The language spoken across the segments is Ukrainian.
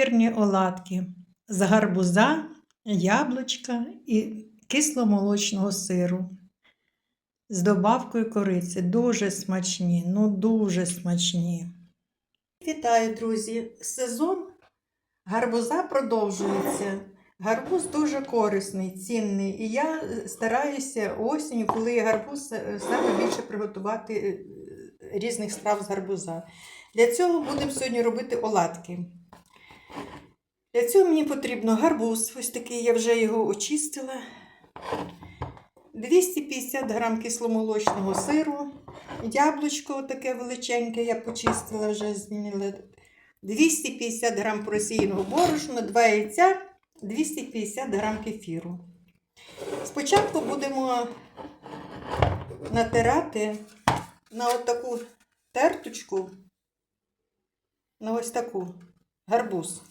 вечірні оладки з гарбуза, яблучка і кисломолочного сиру. З добавкою кориці. Дуже смачні, ну дуже смачні. Вітаю, друзі! Сезон гарбуза продовжується. Гарбуз дуже корисний, цінний. І я стараюся осінню, коли гарбуз, саме більше приготувати е, різних страв з гарбуза. Для цього будемо сьогодні робити оладки. Для цього мені потрібно гарбуз, ось такий, я вже його очистила. 250 грам кисломолочного сиру, яблучко таке величеньке, я почистила, вже змінила. 250 грам просіяного борошна, 2 яйця, 250 грам кефіру. Спочатку будемо натирати на отаку терточку, на ось таку гарбуз.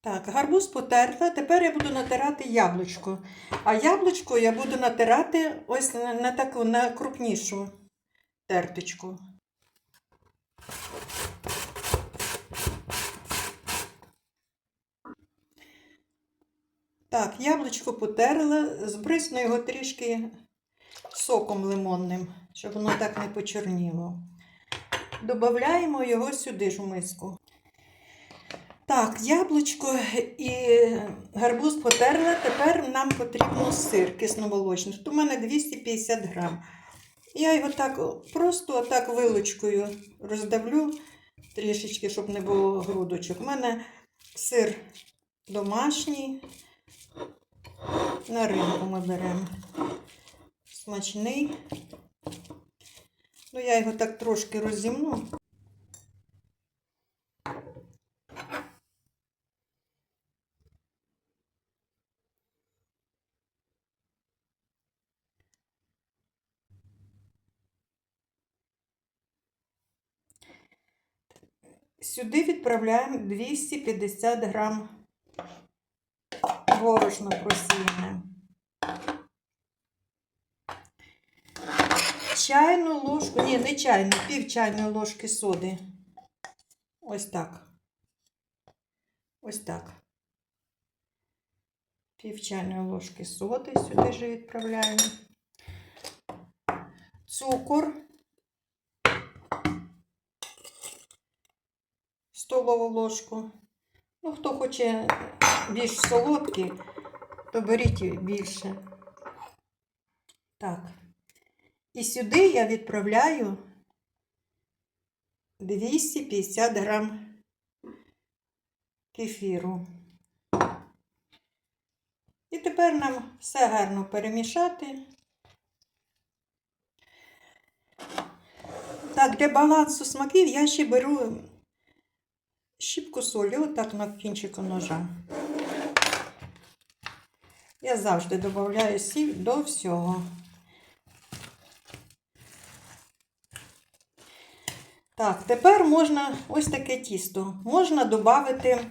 Так, гарбуз потерла. Тепер я буду натирати яблучко. А яблучко я буду натирати ось на, таку на крупнішу терточку. Так, яблучко потерла, збрисну його трішки соком лимонним, щоб воно так не почорніло. Добавляємо його сюди ж в миску. Так, яблучко і гарбуз потерла. Тепер нам потрібно сир кисломолочний. Тут у мене 250 грам. Я його так просто так вилочкою роздавлю трішечки, щоб не було грудочок. У мене сир домашній. На ринку ми беремо. Смачний. Ну, я його так трошки розімну. Сюди відправляємо 250 грам борошна просіяне. Чайну ложку, ні, не чайну, пів чайної ложки соди. Ось так. Ось так. Пів чайної ложки соди сюди же відправляємо. Цукор. Столову ложку. Ну, хто хоче більш солодкі, то беріть більше. Так. І сюди я відправляю 250 грам кефіру. І тепер нам все гарно перемішати. Так, для балансу смаків я ще беру щіпку солі, отак на кінчику ножа. Я завжди додаю сіль до всього. Так, тепер можна ось таке тісто. Можна додати,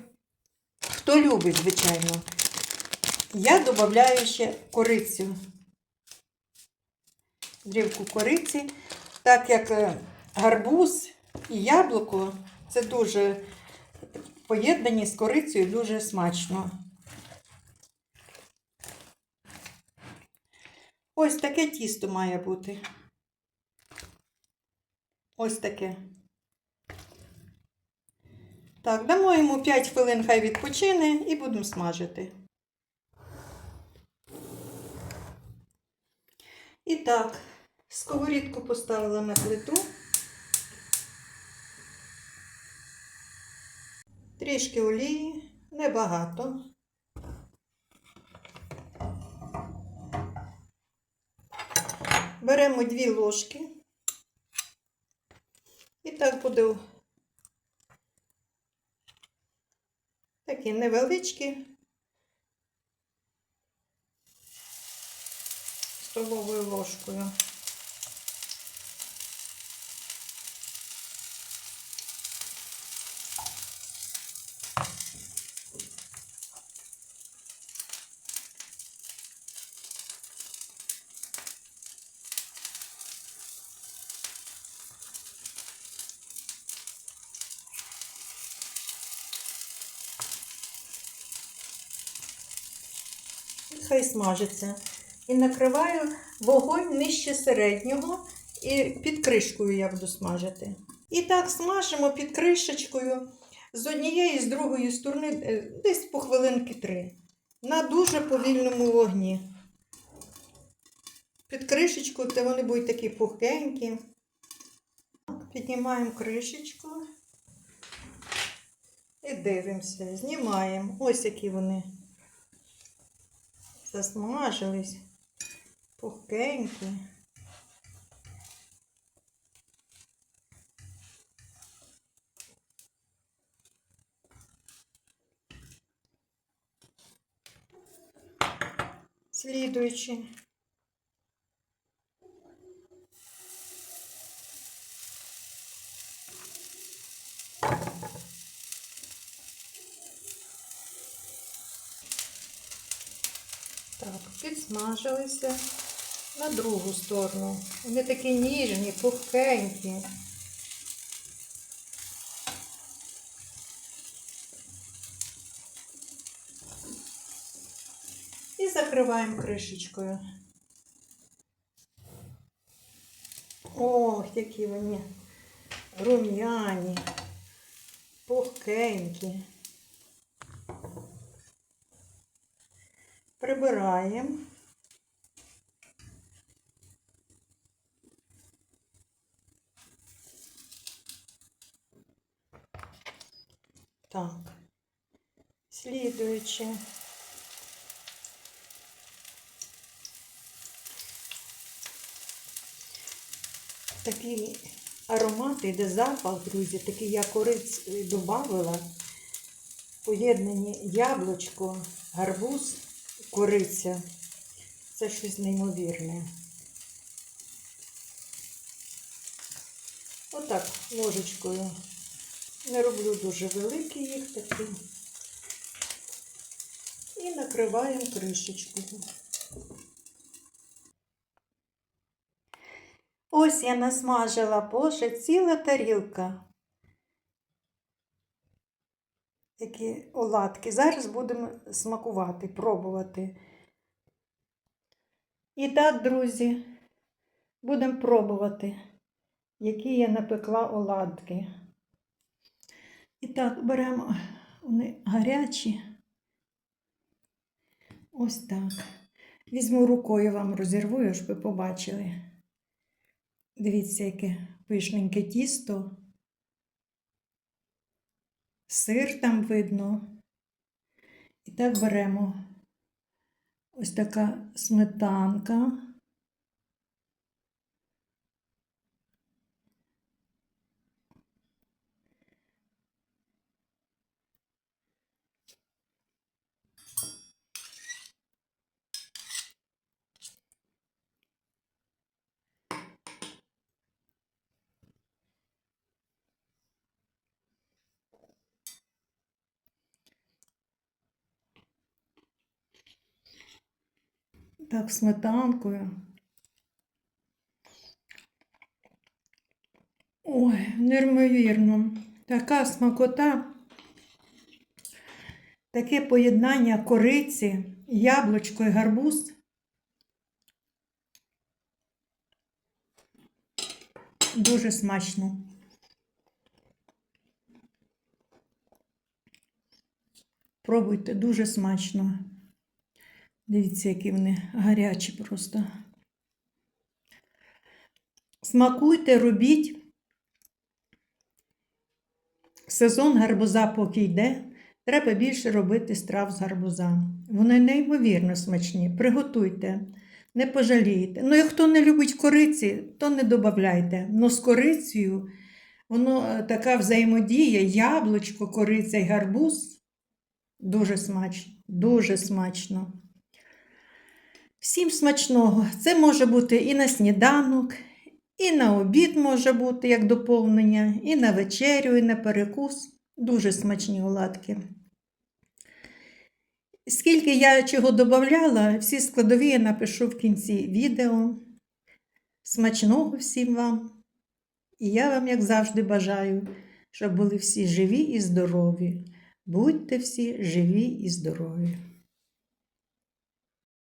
хто любить, звичайно. Я додаю ще корицю. Дрівку кориці, так як е, гарбуз і яблуко це дуже поєднані з корицею дуже смачно. Ось таке тісто має бути. Ось таке. Так, дамо йому 5 хвилин, хай відпочине і будемо смажити. І так, сковорідку поставила на плиту. Трішки олії, небагато. Беремо дві ложки. І так буде такі невеличкі столовою ложкою. Хай смажиться. І накриваю вогонь нижче середнього і під кришкою я буду смажити. І так смажимо під кришечкою з однієї і з другої сторони е, десь по хвилинки три. На дуже повільному вогні. Під кришечкою, то вони будуть такі пухенькі. Піднімаємо кришечку і дивимося, знімаємо. Ось які вони засмажились, пухкенькі. Слідуючи. Так, підсмажилися на другу сторону. Вони такі ніжні, пухкенькі. І закриваємо кришечкою. Ох, які вони рум'яні, пухкенькі. Прибираємо. Так, слідуюче. Такий аромат іде запах, друзі, такий я кориць додавала. Поєднані яблучко, гарбуз, кориця. Це щось неймовірне. Отак, ложечкою. Не роблю дуже великі їх такі. І накриваємо кришечкою. Ось я насмажила Боже, ціла тарілка. Такі оладки. Зараз будемо смакувати, пробувати. І так, друзі, будемо пробувати, які я напекла оладки. І так, беремо вони гарячі. Ось так. Візьму рукою вам розірву, щоб ви побачили. Дивіться, яке пишненьке тісто. Сир там видно. І так беремо ось така сметанка. Так, сметанкою. Ой, неймовірно. Така смакота, таке поєднання кориці, яблучко і гарбуз. Дуже смачно. Пробуйте, дуже смачно. Дивіться, які вони гарячі просто. Смакуйте, робіть. Сезон гарбуза поки йде. Треба більше робити страв з гарбуза. Вони неймовірно смачні. Приготуйте, не пожалієте. Ну, і хто не любить кориці, то не додавайте. Ну, з корицею воно е, така взаємодія, яблучко, кориця і гарбуз. Дуже смачно, дуже смачно. Всім смачного. Це може бути і на сніданок, і на обід може бути як доповнення, і на вечерю, і на перекус. Дуже смачні оладки. Скільки я чого додавала, всі складові я напишу в кінці відео. Смачного всім вам! І я вам, як завжди, бажаю, щоб були всі живі і здорові. Будьте всі живі і здорові!